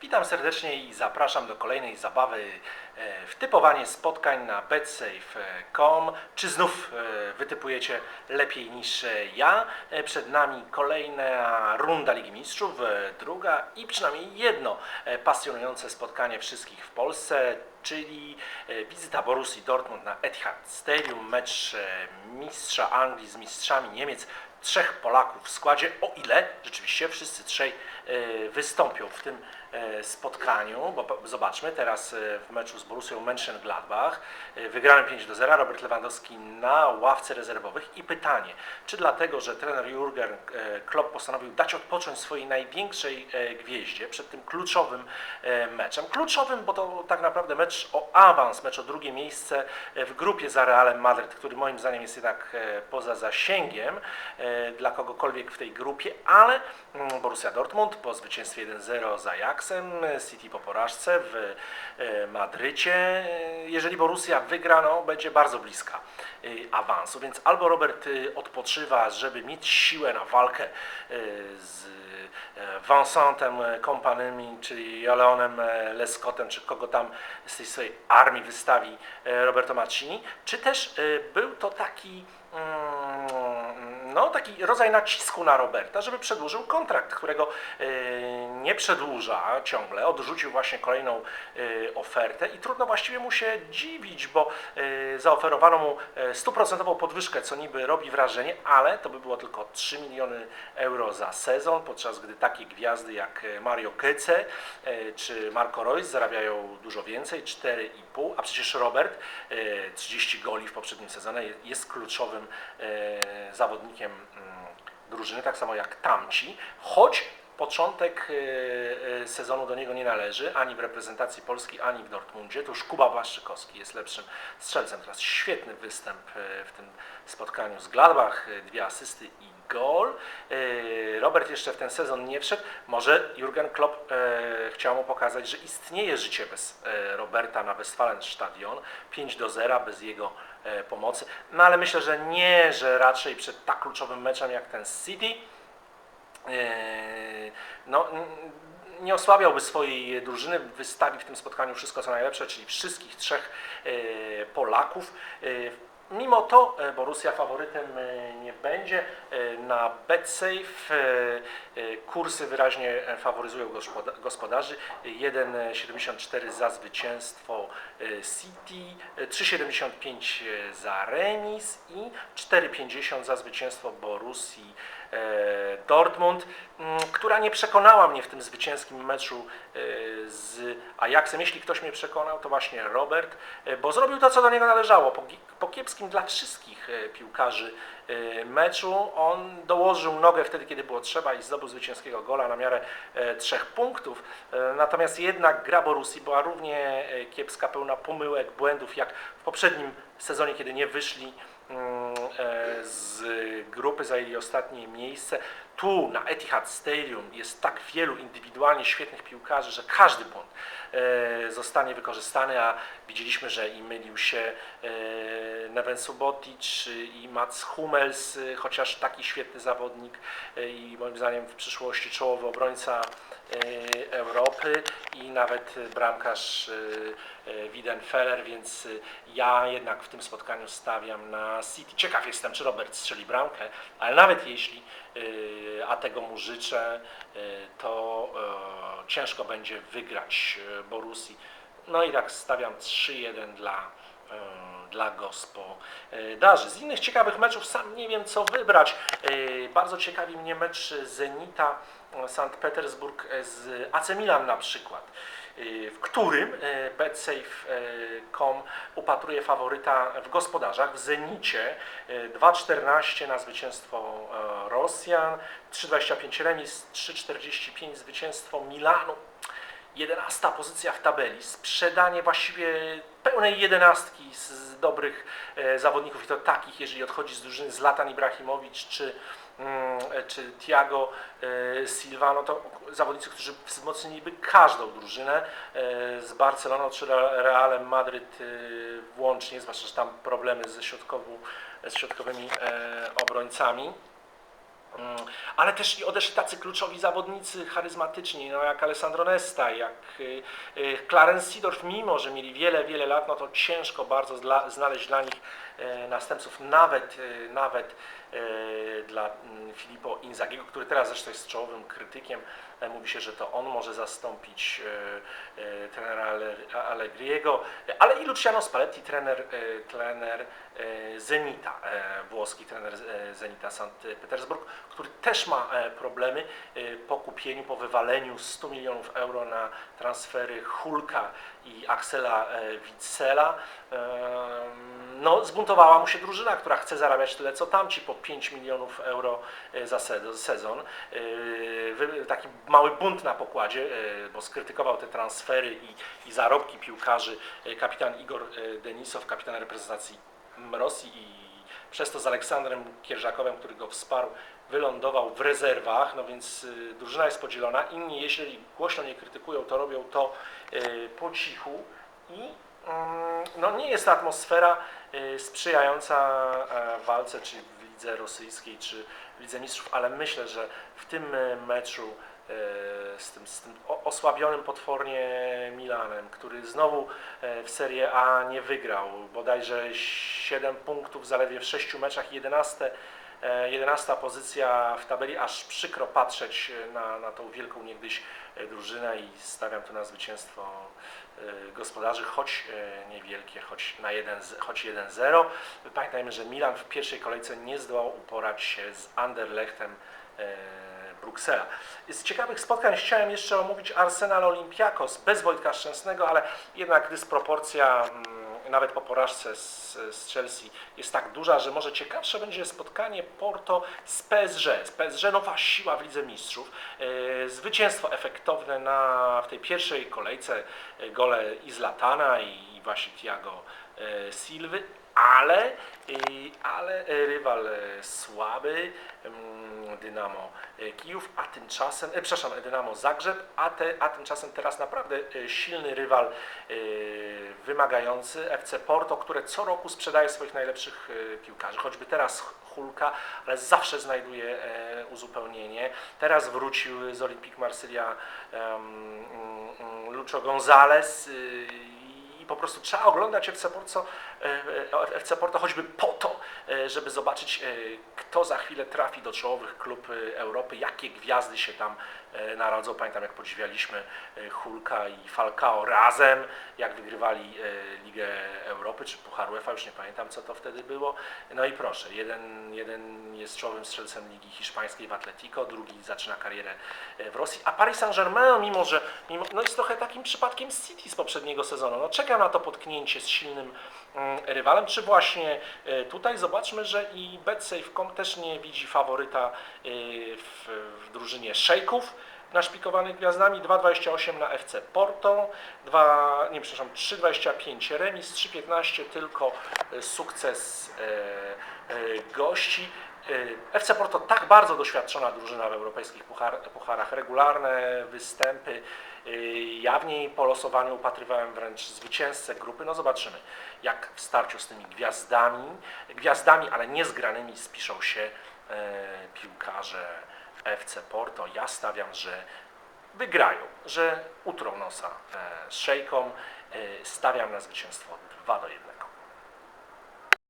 Witam serdecznie i zapraszam do kolejnej zabawy e, w typowanie spotkań na betsafe.com. Czy znów e, wytypujecie lepiej niż e, ja? Przed nami kolejna runda Ligi Mistrzów, druga i przynajmniej jedno pasjonujące spotkanie wszystkich w Polsce, czyli wizyta Borussii Dortmund na Etihad Stadium, mecz mistrza Anglii z mistrzami Niemiec trzech Polaków w składzie, o ile rzeczywiście wszyscy trzej wystąpią w tym e, spotkaniu, bo zobaczmy, teraz e, w meczu z Borussią Mönchengladbach wygrany 5 do 0, Robert Lewandowski na ławce rezerwowych i pytanie, czy dlatego, że trener Jurgen Klopp postanowił dać odpocząć swojej największej gwieździe przed tym kluczowym meczem, kluczowym, bo to tak naprawdę mecz o awans, mecz o drugie miejsce w grupie za Realem Madryt, który moim zdaniem jest jednak poza zasięgiem dla kogokolwiek w tej grupie, ale mm, Borussia Dortmund po zwycięstwie 1-0 z Ajaxem, City po porażce w e, Madrycie, jeżeli Borussia wygra, no, będzie bardzo bliska e, awansu, więc albo Robert e, odpoczywa, żeby mieć siłę na walkę z Vincentem Kompanymi, czyli Leonem Lescottem, czy kogo tam z tej swojej armii wystawi Roberto Mancini, czy też był to taki mm, no, taki rodzaj nacisku na Roberta, żeby przedłużył kontrakt, którego e, nie przedłuża ciągle, odrzucił właśnie kolejną e, ofertę i trudno właściwie mu się dziwić, bo e, zaoferowano mu e, stuprocentową podwyżkę, co niby robi wrażenie, ale to by było tylko 3 miliony euro za sezon, podczas gdy takie gwiazdy jak Mario Kece czy Marco Reus zarabiają dużo więcej, 4,5, a przecież Robert e, 30 goli w poprzednim sezonie je- jest kluczowym zawodnikiem mm, drużyny, tak samo jak tamci, choć początek e, e, sezonu do niego nie należy, ani w reprezentacji Polski, ani w Dortmundzie. To już Kuba Błaszczykowski jest lepszym strzelcem. Teraz świetny występ e, w tym spotkaniu z Gladbach, dwie asysty i gol. Robert jeszcze w ten sezon nie wszedł. Może Jurgen Klopp chciał mu pokazać, że istnieje życie bez Roberta na Westfalenstadion. 5 do 0 bez jego pomocy. No ale myślę, że nie, że raczej przed tak kluczowym meczem jak ten City no, n- nie osłabiałby swojej drużyny, wystawi w tym spotkaniu wszystko co najlepsze, czyli wszystkich trzech e, Polaków. E, Mimo to e, Borussia faworytem e, nie będzie. E, Na BetSafe kursy wyraźnie faworyzują gospoda- gospodarzy. 1,74 za zwycięstwo City, e, 3,75 za remis i 4,50 za zwycięstwo Borussii Dortmund, m, która nie przekonała mnie w tym zwycięskim meczu e, z Ajaxem. Jeśli ktoś mnie przekonał, to właśnie Robert, e, bo zrobił to, co do niego należało. Po, kiepskim dla wszystkich e, piłkarzy e, meczu on dołożył nogę wtedy, kiedy było trzeba i zdobył zwycięskiego gola na miarę e, trzech punktów. E, Natomiast jednak gra Borussii była równie e, kiepska, pełna pomyłek, błędów, jak w poprzednim sezonie, kiedy nie wyszli mm, e, z grupy, zajęli ostatnie miejsce. Tu na Etihad Stadium jest tak wielu indywidualnie świetnych piłkarzy, że każdy błąd e, zostanie wykorzystany, a widzieliśmy, że i mylił się e, Neven Subotic i Mats Hummels, e, chociaż taki świetny zawodnik i moim zdaniem w przyszłości czołowy obrońca Europy i nawet bramkarz Wiedenfeller, więc ja jednak w tym spotkaniu stawiam na City. Ciekaw jestem, czy Robert strzeli bramkę, ale nawet jeśli, a tego mu życzę, e, to e, ciężko będzie wygrać e, Borussii. No i tak stawiam 3-1 dla, dla gospodarzy. Z innych ciekawych meczów sam nie wiem co wybrać. Bardzo ciekawi mnie mecz Zenita Sankt Petersburg z AC Milan na przykład w którym e, betsafe.com upatruje faworyta w gospodarzach. W Zenicie e, 2,14 na zwycięstwo e, Rosjan, 3,25 remis, 3,45 zwycięstwo Milanu. 11 pozycja w tabeli, sprzedanie właściwie pełnej jedenastki z, dobrych e, zawodników i to takich, jeżeli odchodzi z drużyny Zlatan Ibrahimowicz czy, mm, e, czy Thiago e, Silva, no to zawodnicy, którzy wzmocniliby każdą drużynę z Barceloną czy Re- Realem Madryt włącznie, zwłaszcza, że tam problemy ze, z środkowymi obrońcami. Mm, Ale też i odeszli tacy kluczowi zawodnicy, charyzmatyczni, no jak Alessandro Nesta, jak y, y, Clarence Seedorf, mimo że mieli wiele, wiele lat, no to ciężko bardzo znaleźć dla nich e, następców, nawet, e, nawet dla mm, Filippo Inzagiego, który teraz zresztą jest czołowym krytykiem. E, Mówi się, że to on może zastąpić e, e, trenera Allegriego, E, ale i Luciano Spalletti, trener, e, trener e, Zenita, e, włoski trener e, Zenita Sankt Petersburg, który też ma e, problemy e, po kupieniu, po wywaleniu 100 milionów euro na transfery Hulka i Axela e, Witzela. Em, No, zbuntowała mu się drużyna, która chce zarabiać tyle co tamci, po 5 milionów euro e, za se- sezon. E, Taki mały bunt na pokładzie, e, bo skrytykował te transfery i, i zarobki piłkarzy kapitan Igor Denisow, kapitan reprezentacji Rosji i przez to z Aleksandrem Kierżakowem, który go wsparł, wylądował w rezerwach, no więc drużyna jest podzielona. Inni, jeżeli głośno nie krytykują, to robią to po cichu i mm, no, nie jest atmosfera sprzyjająca walce, czy lidze rosyjskiej, czy w lidze mistrzów, ale myślę, że w tym e, meczu e, z tym, z tym osłabionym potwornie Milanem, który znowu e, w Serie A nie wygrał, bodajże 7 punktów zaledwie w 6 meczach, 11, e, 11 pozycja w tabeli, aż przykro patrzeć e, na, na tą wielką niegdyś e, drużynę i stawiam tu na zwycięstwo e, gospodarzy, choć e, niewielkie, choć na 1, z- choć 1-0. Pamiętajmy, że Milan w pierwszej kolejce nie zdołał uporać się z Anderlechtem e, Bruksela. Z ciekawych spotkań chciałem jeszcze omówić Arsenal Olympiakos bez Wojtka Szczęsnego, ale jednak dysproporcja mm, nawet po porażce z, z Chelsea jest tak duża, że może ciekawsze będzie spotkanie Porto z PSG. Z PSG nowa siła w Lidze Mistrzów. E, Zwycięstwo efektowne na, w tej pierwszej kolejce, e, gole i Zlatana i właśnie Thiago e, Silwy, ale, ale rywal e, słaby, mm, Dynamo e, Kijów, a tymczasem, e, przepraszam, Dynamo Zagrzeb, a, te, a tymczasem teraz naprawdę e, silny rywal wymagający FC Porto, które co roku sprzedaje swoich najlepszych piłkarzy, choćby teraz Hulka, ale zawsze znajduje uzupełnienie. Teraz wrócił z Olympique Marsylia mm, mm, Lucho po prostu trzeba oglądać FC Porto, e, e, FC Porto choćby po to, e, żeby zobaczyć, kto za chwilę trafi do czołowych klub Europy, jakie gwiazdy się tam narodzą. Pamiętam, jak podziwialiśmy Hulka i Falcao razem, jak wygrywali Ligę Europy czy Puchar UEFA, już nie pamiętam, co to wtedy było. No i proszę, jeden, jeden jest czołowym strzelcem Ligi Hiszpańskiej w Atletico, drugi zaczyna karierę w Rosji, a Paris Saint-Germain, mimo że mimo, no jest trochę takim przypadkiem City z poprzedniego sezonu, no na to potknięcie z silnym mm, rywalem, czy właśnie e, tutaj zobaczmy, że i BetSafe.com też nie widzi faworyta e, w, w drużynie szejków naszpikowanych gwiazdami, 2,28 na FC Porto, 2, nie przepraszam, 3,25 remis, 3,15 tylko e, sukces gości. FC Porto tak bardzo doświadczona drużyna w europejskich puchar, pucharach, regularne występy. E, Ja w niej po losowaniu upatrywałem wręcz zwycięzcę grupy. No zobaczymy, jak w starciu z tymi gwiazdami, gwiazdami, ale niezgranymi spiszą się e, piłkarze FC Porto. Ja stawiam, że wygrają, że utrą nosa e, szejkom. E, stawiam na zwycięstwo 2 do 1.